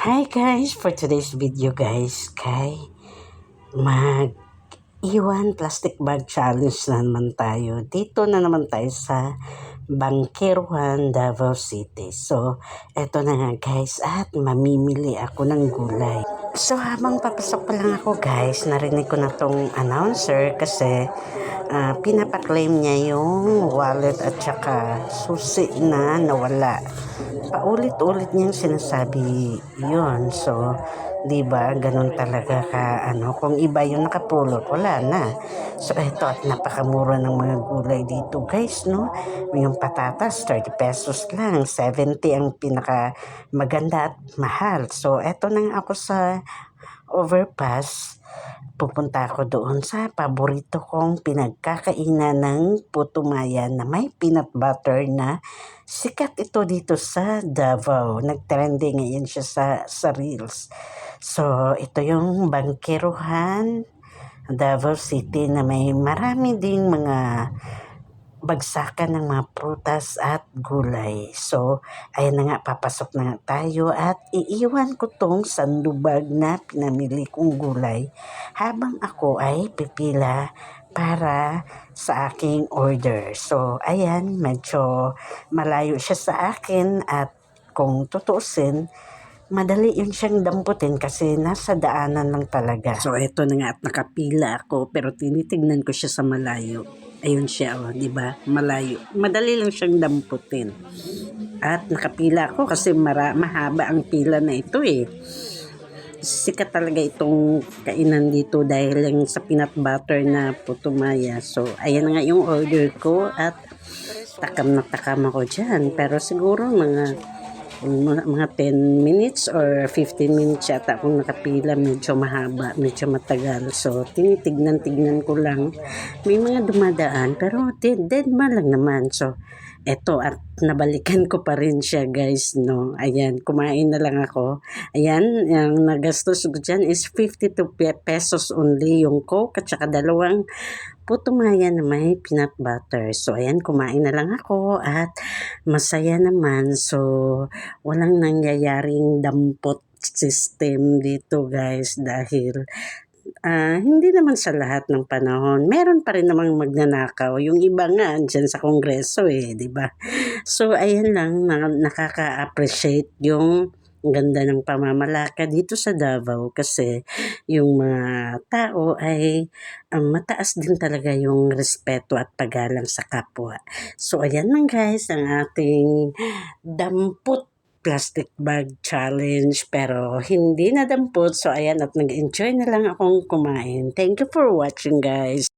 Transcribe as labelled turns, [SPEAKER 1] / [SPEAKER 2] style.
[SPEAKER 1] Hi guys! For today's video guys, kay mag iwan plastic bag challenge na naman tayo. Dito na naman tayo sa Bangkiruan, Davao City. So, eto na nga guys at mamimili ako ng gulay. So, habang papasok pa lang ako guys, narinig ko na tong announcer kasi ah, pinapaklaim niya yung wallet at saka susi na nawala paulit-ulit niyang sinasabi yun. So, di ba ganun talaga ka, ano, kung iba yung nakapulot, wala na. So, eto, at napakamura ng mga gulay dito, guys, no? Yung patatas, 30 pesos lang. 70 ang pinaka maganda at mahal. So, eto na ako sa overpass pupunta ako doon sa paborito kong pinagkakainan ng putumayan na may peanut butter na sikat ito dito sa Davao. Nagtrending ngayon siya sa, sa Reels. So, ito yung bangkeruhan Davao City na may marami ding mga bagsakan ng mga prutas at gulay. So, ayan na nga, papasok na tayo at iiwan ko tong sandubag na pinamili kong gulay habang ako ay pipila para sa aking order. So, ayan, medyo malayo siya sa akin at kung tutuusin, madali yun siyang damputin kasi nasa daanan lang talaga. So, eto na nga at nakapila ako pero tinitignan ko siya sa malayo. Ayun siya, oh, di ba? Malayo. Madali lang siyang damputin. At nakapila ako kasi mara, mahaba ang pila na ito eh. Sikat talaga itong kainan dito dahil lang sa peanut butter na putumaya. So, ayan nga yung order ko at takam na takam ako dyan. Pero siguro mga mga, mga 10 minutes or 15 minutes yata akong nakapila. Medyo mahaba, medyo matagal. So tinitignan-tignan ko lang. May mga dumadaan pero dead, dead man lang naman. So eto at nabalikan ko pa rin siya guys no? Ayan kumain na lang ako. Ayan ang nagastos ko dyan is 52 pesos only yung coke at saka dalawang putumaya na may peanut butter. So ayan kumain na lang ako at masaya naman. So walang nangyayaring dampot system dito guys dahil ah, hindi naman sa lahat ng panahon. Meron pa rin namang magnanakaw. Yung iba nga, dyan sa kongreso eh, di ba? So, ayan lang, na, nakaka-appreciate yung ganda ng pamamalaka dito sa Davao kasi yung mga tao ay um, mataas din talaga yung respeto at paggalang sa kapwa. So, ayan lang guys, ang ating dampot plastic bag challenge pero hindi nadampot. So, ayan at nag-enjoy na lang akong kumain. Thank you for watching guys.